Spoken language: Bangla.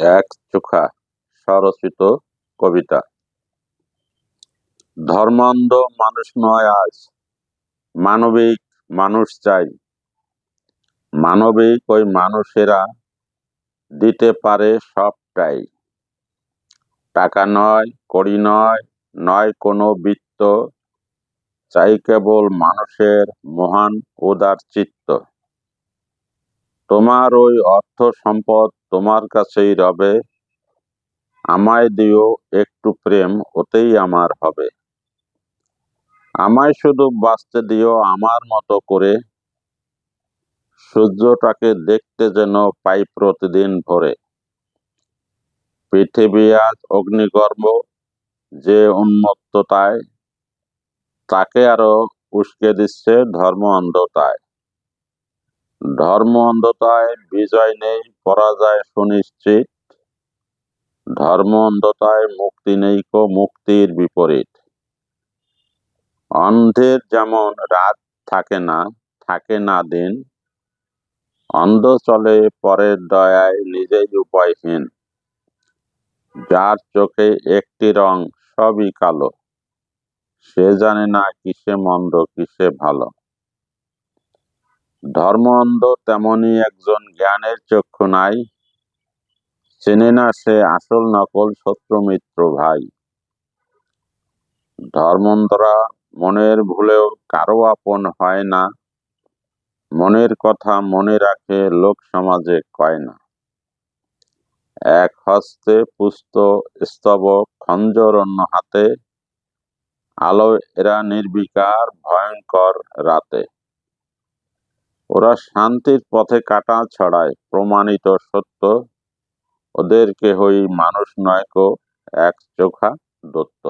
এক চোখা স্বরচিত কবিতা। ধর্মান্ধ মানুষ নয় আজ, মানবিক মানুষ চাই। মানবিক ওই মানুষেরা দিতে পারে সবটাই। টাকা নয়, কড়ি নয় নয় কোনো বৃত্ত, চাই কেবল মানুষের মহান উদার চিত্ত। তোমার ওই অর্থ সম্পদ তোমার কাছেই রবে, আমায় দিও একটু প্রেম, ওতেই আমার হবে। আমায় শুধু বাঁচতে দিও আমার মতো করে, সূর্যটাকে দেখতে যেন পাই প্রতিদিন ভোরে। পৃথিবী আজ অগ্নিগর্ভ, যে উন্মত্ততায়, তাকে আরও উস্কে দিচ্ছে ধর্ম অন্ধতায় ধর্ম অন্ধতায় বিজয় নেই, পরাজয় সুনিশ্চিত। ধর্ম অন্ধতায় মুক্তি নেই কো, মুক্তির বিপরীত। অন্ধের যেমন রাত থাকে না থাকে না দিন, অন্ধ চলে পরের দয়ায় নিজেই উপায়হীন। যার চোখে একটি রং সবই কালো, সে জানে না কিসে মন্দ, কিসে ভালো। ধর্ম অন্ধ তেমনি একজন জ্ঞানের চক্ষু নাই। চেনে না সে আসল নকল শত্রু মিত্র ভাই। ধর্মন্ধরা মনের ভুলেও কারও আপন হয় না। মনের কথা মনে রাখে লোক সমাজে কয় না। এক হস্তে পুস্ত স্তবক খঞ্জর অন্য হাতে। আলো এরা নির্বিকার, ভয়ঙ্কর রাতে। ওরা শান্তির পথে কাটা ছড়ায়, প্রমাণিত সত্য। ওদের কেহই মানুষ নয় কো, এক চোখা দত্ত।